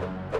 Thank you.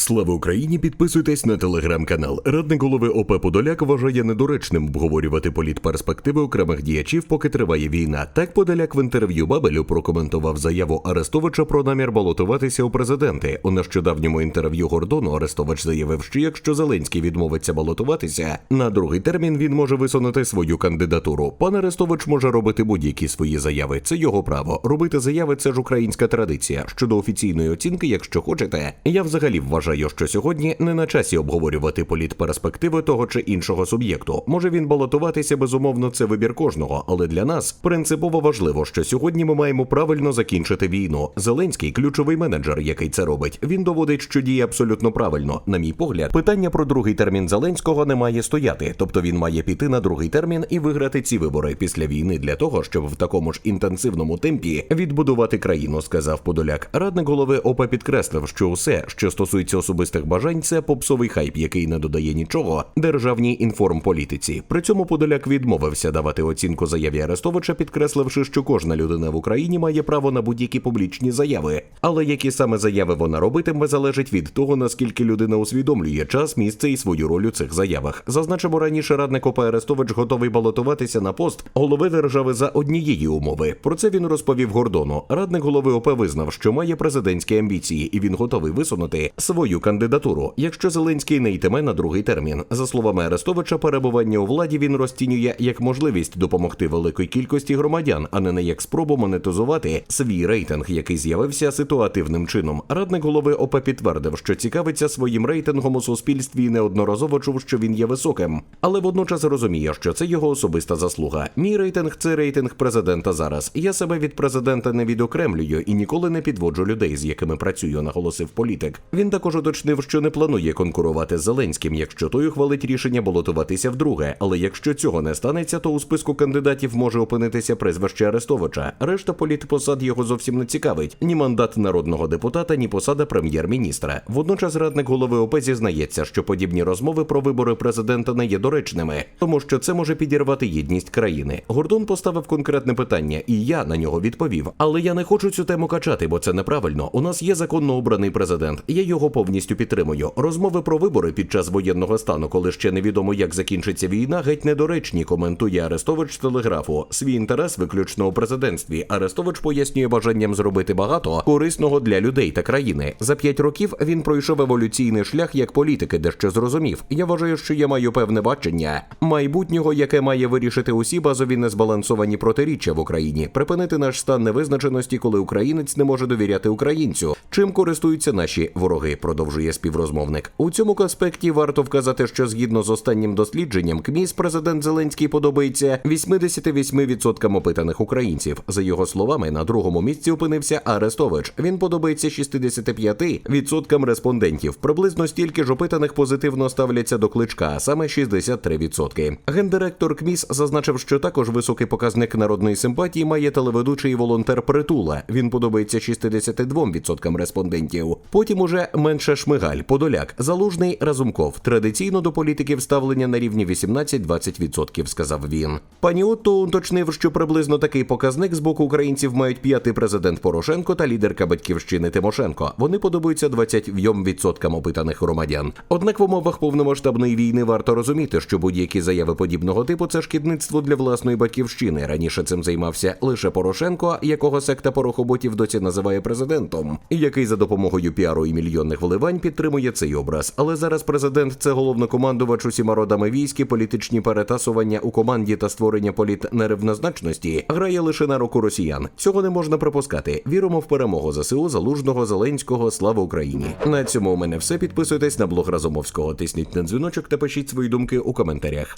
Слава Україні! Підписуйтесь на телеграм-канал. Радник голови ОП Подоляк вважає недоречним обговорювати політперспективи окремих діячів, поки триває війна. Так Подоляк в інтерв'ю Бабелю прокоментував заяву Арестовича про намір балотуватися у президенти. У нещодавньому інтерв'ю Гордону Арестович заявив, що якщо Зеленський відмовиться балотуватися, на другий термін він може висунути свою кандидатуру. Пан Арестович може робити будь-які свої заяви. Це його право. Робити заяви це ж українська традиція. Щодо офіційної оцінки, якщо хочете, я взагалі вважаю, що сьогодні не на часі обговорювати політперспективи того чи іншого суб'єкту. Може він балотуватися, безумовно, це вибір кожного, але для нас принципово важливо, що сьогодні ми маємо правильно закінчити війну. Зеленський ключовий менеджер, який це робить. Він доводить, що діє абсолютно правильно. На мій погляд, питання про другий термін Зеленського не має стояти, тобто він має піти на другий термін і виграти ці вибори після війни для того, щоб в такому ж інтенсивному темпі відбудувати країну, сказав Подоляк. Радник голови ОП підкреслив, що усе, що стосується особистих бажань, це попсовий хайп, який не додає нічого державній інформполітиці. При цьому Подоляк відмовився давати оцінку заяві Арестовича, підкресливши, що кожна людина в Україні має право на будь-які публічні заяви. Але які саме заяви вона робитиме, залежить від того, наскільки людина усвідомлює час, місце і свою роль у цих заявах. Зазначимо раніше, радник ОП Арестович готовий балотуватися на пост голови держави за однієї умови. Про це він розповів Гордону. Радник голови ОП визнав, що має президентські амбіції, і він готовий висунути свою кандидатуру, якщо Зеленський не йтиме на другий термін. За словами Арестовича, перебування у владі він розцінює як можливість допомогти великій кількості громадян, а не як спробу монетизувати свій рейтинг, який з'явився ситуативним чином. Радник голови ОП підтвердив, що цікавиться своїм рейтингом у суспільстві і неодноразово чув, що він є високим, але водночас розуміє, що це його особиста заслуга. Мій рейтинг це рейтинг президента зараз. Я себе від президента не відокремлюю і ніколи не підводжу людей, з якими працюю, наголосив політик. Він також уточнив, що не планує конкурувати з Зеленським, якщо той ухвалить рішення балотуватися вдруге. Але якщо цього не станеться, то у списку кандидатів може опинитися прізвище Арестовича. Решта політпосад його зовсім не цікавить ні мандат народного депутата, ні посада прем'єр-міністра. Водночас радник голови ОП зізнається, що подібні розмови про вибори президента не є доречними, тому що це може підірвати єдність країни. Гордон поставив конкретне питання, і я на нього відповів. Але я не хочу цю тему качати, бо це неправильно. У нас є законно обраний президент. Я його повністю підтримую. Розмови про вибори під час воєнного стану, коли ще невідомо, як закінчиться війна, геть недоречні. Коментує Арестович з телеграфу. Свій інтерес виключно у президентстві. Арестович пояснює бажанням зробити багато корисного для людей та країни. За п'ять років він пройшов еволюційний шлях як політики, де ще зрозумів. Я вважаю, що я маю певне бачення майбутнього, яке має вирішити усі базові незбалансовані протиріччя в Україні, припинити наш стан невизначеності, коли українець не може довіряти українцю. Чим користуються наші вороги, продовжує співрозмовник. У цьому аспекті варто вказати, що згідно з останнім дослідженням, КМІС президент Зеленський подобається 88% опитаних українців. За його словами, на другому місці опинився Арестович. Він подобається 65% респондентів. Приблизно стільки ж опитаних позитивно ставляться до кличка, а саме 63%. Гендиректор КМІС зазначив, що також високий показник народної симпатії має телеведучий волонтер Притула. Він подобається 62% респондентів. Потім уже менше Шмигаль, Подоляк, Залужний, Разумков. Традиційно до політиків ставлення на рівні 18-20%, сказав він. Пані Отто уточнив, що приблизно такий показник з боку українців мають п'ятий президент Порошенко та лідерка батьківщини Тимошенко. Вони подобаються 20% опитаних громадян. Однак в умовах повномасштабної війни варто розуміти, що будь-які заяви подібного типу це шкідництво для власної батьківщини. Раніше цим займався лише Порошенко, якого секта порохоботів досі називає президентом, який за допомогою піару і мільйонних вливань підтримує цей образ. Але зараз президент це головнокомандувач усіма родами військ, і політичні перетасування у команді та створення політнерівнозначності грає лише на руку росіян. Цього не можна припускати. Віримо в перемогу ЗСУ, Залужного, Зеленського. Слава Україні! На цьому у мене все. Підписуйтесь на блог Разумовського. Тисніть на дзвіночок та пишіть свої думки у коментарях.